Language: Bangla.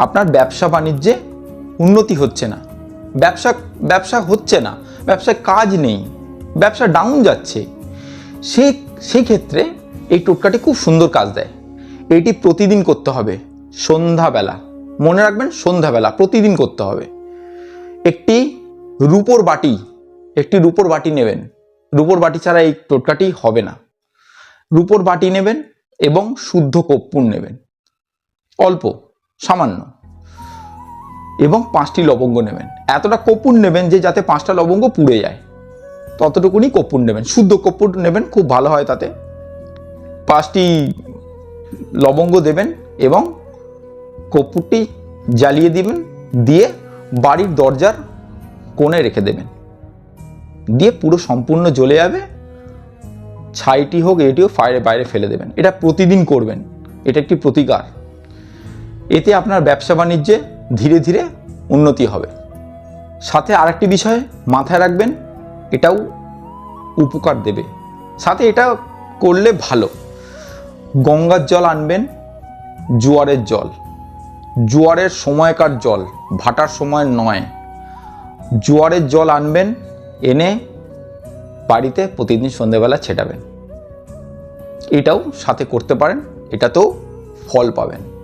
আপনার ব্যবসা বাণিজ্যে উন্নতি হচ্ছে না। ব্যবসা ব্যবসা হচ্ছে না। ব্যবসায় কাজ নেই। ব্যবসা ডাউন যাচ্ছে। সেই সেই ক্ষেত্রে এই টোটকাটি খুব সুন্দর কাজ দেয়। এটি প্রতিদিন করতে হবে। সন্ধ্যাবেলা। মনে রাখবেন, সন্ধ্যাবেলা প্রতিদিন করতে হবে। একটি রূপোর বাটি, একটি রূপোর বাটি নেবেন। রূপোর বাটি ছাড়া এই টোটকাটি হবে না। রূপোর বাটি নেবেন এবং শুদ্ধ কর্পূর নেবেন। অল্প। সামান্য। এবং পাঁচটি লবঙ্গ নেবেন। এতটা কর্পূর নেবেন যে যাতে পাঁচটা লবঙ্গ পুড়ে যায়। ততটুকুনি কর্পূর নেবেন। শুদ্ধ কর্পূর নেবেন, খুব ভালো হয় তাতে। পাঁচটি লবঙ্গ দেবেন এবং কর্পূরটি জ্বালিয়ে দিবেন, দিয়ে বাড়ির দরজার কোণে রেখে দেবেন। দিয়ে পুরো সম্পূর্ণ জ্বলে যাবে। ছাইটি হোক, এটিও ফায়ারে বাইরে ফেলে দেবেন। এটা প্রতিদিন করবেন। এটা একটি প্রতিকার। এতে আপনার ব্যবসা বাণিজ্যে ধীরে ধীরে উন্নতি হবে। সাথে আরেকটি বিষয় মাথায় রাখবেন, এটাও উপকার দেবে। সাথে এটা করলে ভালো। গঙ্গার জল আনবেন, জোয়ারের জল। জোয়ারের সময়কার জল, ভাটার সময় নয়। জোয়ারের জল আনবেন, এনে বাড়িতে প্রতিদিন সন্ধেবেলা ছেটাবেন। এটাও সাথে করতে পারেন, এটাতেও ফল পাবেন।